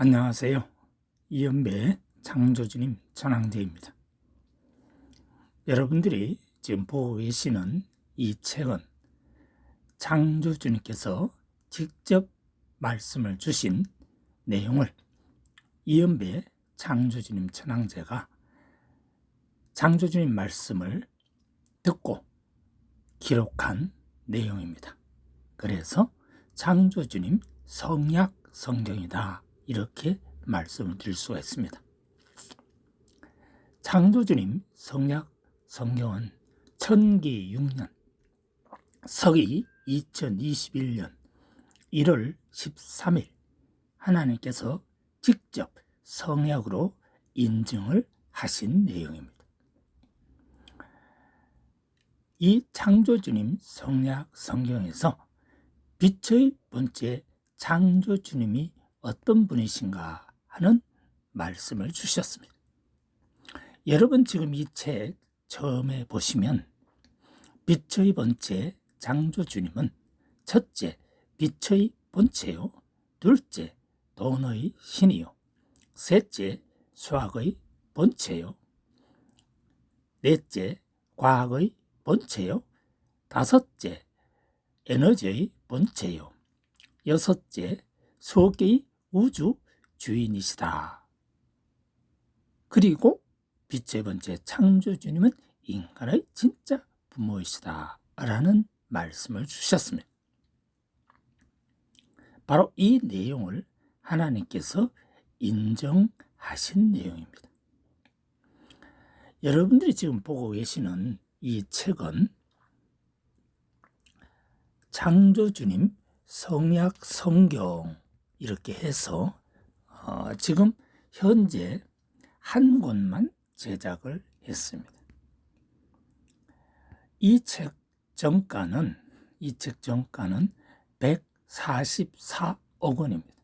안녕하세요. 이연배 창조주님 전황제입니다. 여러분들이 지금 보고 계시는 이 책은 창조주님께서 직접 말씀을 주신 내용을 이연배 창조주님 천황제가 창조주님 말씀을 듣고 기록한 내용입니다. 그래서 창조주님 성약 성경이다. 이렇게 말씀을 드릴 수가 있습니다. 창조주님 성약 성경은 천기 6년 서기 2021년 1월 13일 하나님께서 직접 성약으로 인증을 하신 내용입니다. 이 창조주님 성약 성경에서 빛의 번째 창조주님이 어떤 분이신가 하는 말씀을 주셨습니다. 여러분 지금 이 책 처음에 보시면 빛의 번째 창조주님은 첫째 빛의 본체요 둘째 돈의 신이요 셋째 수학의 본체요 넷째 과학의 본체요 다섯째 에너지의 본체요 여섯째 수억개의 우주 주인이시다. 그리고 빛의 번째 창조주님은 인간의 진짜 부모이시다. 라는 말씀을 주셨습니다. 바로 이 내용을 하나님께서 인정하신 내용입니다. 여러분들이 지금 보고 계시는 이 책은 창조주님 성약 성경 이렇게 해서 어, 지금 현재 한 권만 제작을 했습니다. 이 책 정가는 이 책 정가는 144억 원입니다.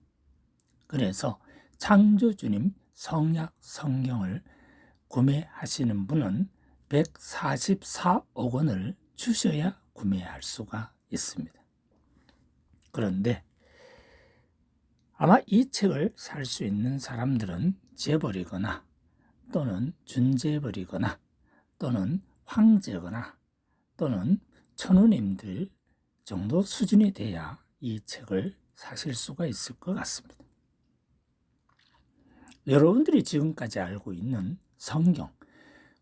그래서 창조주님 성약 성경을 구매하시는 분은 144억 원을 주셔야 구매할 수가 있습니다. 그런데 아마 이 책을 살 수 있는 사람들은 재벌이거나 또는 준재벌이거나 또는 황제거나 또는 천우님들 정도 수준이 돼야 이 책을 사실 수가 있을 것 같습니다. 여러분들이 지금까지 알고 있는 성경,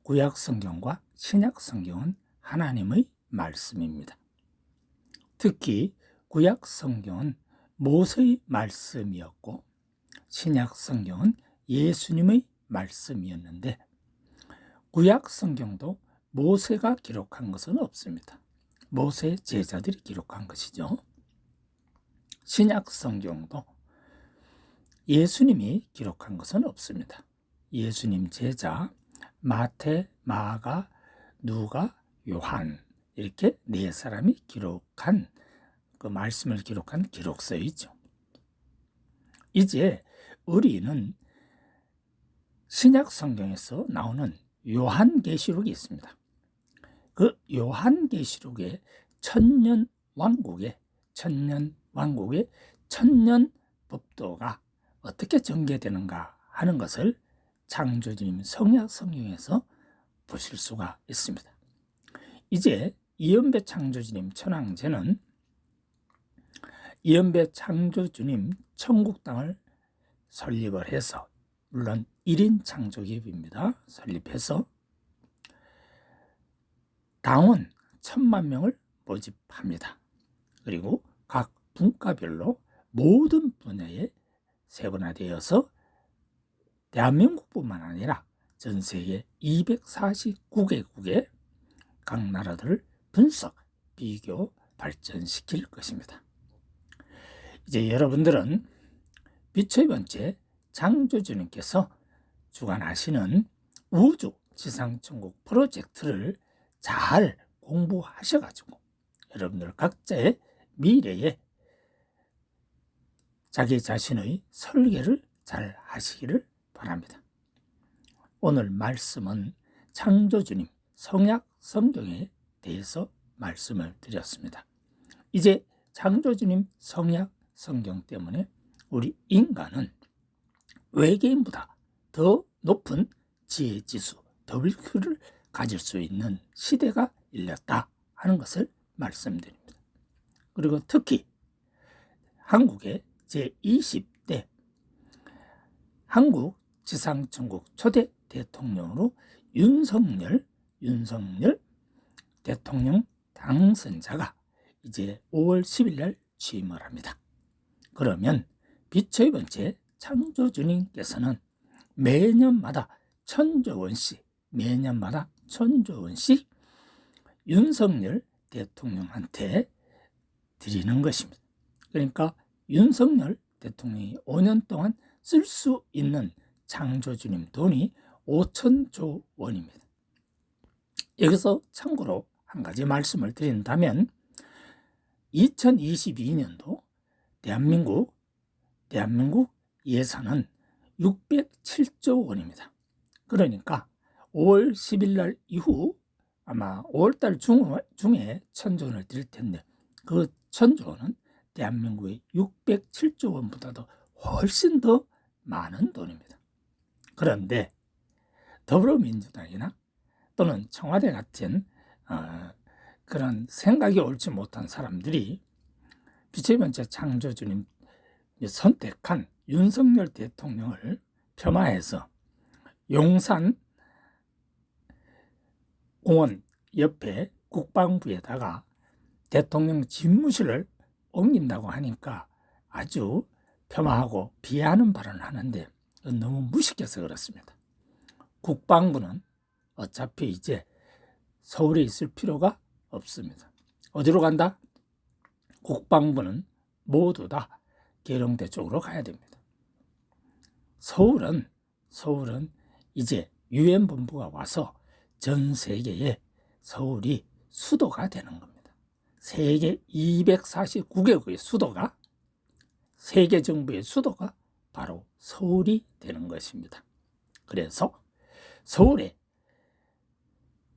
구약 성경과 신약 성경은 하나님의 말씀입니다. 특히 구약 성경은 모세의 말씀이었고 신약 성경은 예수님의 말씀이었는데 구약 성경도 모세가 기록한 것은 없습니다. 모세 제자들이 기록한 것이죠. 신약 성경도 예수님이 기록한 것은 없습니다. 예수님 제자 마태, 마가, 누가, 요한 이렇게 네 사람이 기록한 그 말씀을 기록한 기록서이죠. 이제 우리는 신약 성경에서 나오는 요한계시록이 있습니다. 그 요한계시록의 천년 왕국의 천년 왕국의 천년 법도가 어떻게 전개되는가 하는 것을 창조주님 성약 성경에서 보실 수가 있습니다. 이제 이연배 창조주님 천왕제는 이연배 창조주님 천국당을 설립을 해서 물론 1인 창조기업입니다. 설립해서 당원 천만 명을 모집합니다. 그리고 각 분과별로 모든 분야에 세분화되어서 대한민국뿐만 아니라 전 세계 249개국의 각 나라들을 분석, 비교, 발전시킬 것입니다. 이제 여러분들은 빛의 번째 장조주님께서 주관하시는 우주 지상천국 프로젝트를 잘 공부하셔가지고 여러분들 각자의 미래에 자기 자신의 설계를 잘 하시기를 바랍니다. 오늘 말씀은 창조주님 성약 성경에 대해서 말씀을 드렸습니다. 이제 창조주님 성약 성경 때문에 우리 인간은 외계인보다 더 높은 지혜 지수 WQ를 가질 수 있는 시대가 일렸다 하는 것을 말씀드립니다. 그리고 특히 한국의 제20대 한국 지상천국 초대 대통령으로 윤석열 윤석열 대통령 당선자가 이제 5월 10일 날 취임을 합니다. 그러면 빛의 번째 창조주님께서는 매년마다 천조 원씩 매년마다 천조 원씩 윤석열 대통령한테 드리는 것입니다. 그러니까 윤석열 대통령이 5년 동안 쓸 수 있는 창조주님 돈이 5천조 원입니다. 여기서 참고로 한 가지 말씀을 드린다면 2022년도 대한민국 대한민국 예산은 607조 원입니다. 그러니까 5월 10일 날 이후 아마 5월 달 중, 중에 천조 원을 드릴 텐데 그 천조 원은 대한민국의 607조 원보다도 훨씬 더 많은 돈입니다. 그런데 더불어민주당이나 또는 청와대 같은 어, 그런 생각이 옳지 못한 사람들이 빛의 번째 창조주님 선택한 윤석열 대통령을 폄하해서 용산 공원 옆에 국방부에다가 대통령 집무실을 옮긴다고 하니까 아주 폄하하고 비하하는 발언을 하는데 너무 무식해서 그렇습니다. 국방부는 어차피 이제 서울에 있을 필요가 없습니다. 어디로 간다? 국방부는 모두 다 계룡대 쪽으로 가야 됩니다. 서울은 서울은 이제 유엔 본부가 와서 전 세계에 서울이 수도가 되는 겁니다. 세계 249개국의 수도가 세계 정부의 수도가 바로 서울이 되는 것입니다. 그래서 서울에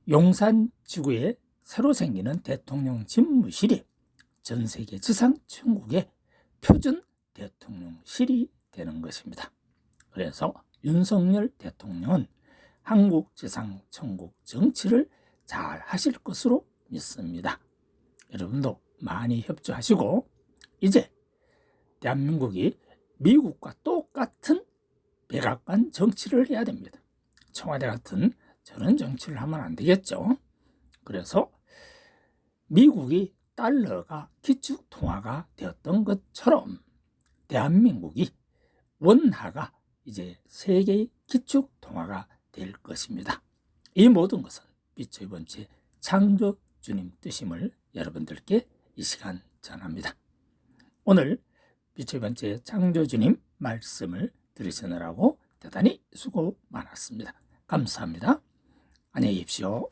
용산 지구에 새로 생기는 대통령 집무실이 전 세계 지상 천국의 표준 대통령실이 되는 것입니다. 그래서 윤석열 대통령은 한국 지상 천국 정치를 잘 하실 것으로 믿습니다. 여러분도 많이 협조하시고 이제 대한민국이 미국과 똑같은 백악관 정치를 해야 됩니다. 청와대 같은 저런 정치를 하면 안 되겠죠. 그래서 미국이 달러가 기축 통화가 되었던 것처럼 대한민국이 원화가 이제 세계의 기축 통화가 될 것입니다. 이 모든 것은 빛의 번째 창조 주님 뜻임을 여러분들께 이 시간 전합니다. 오늘 빛의 번째 창조 주님 말씀을 들으시느라고 대단히 수고 많았습니다. 감사합니다. 안녕히 계십시오.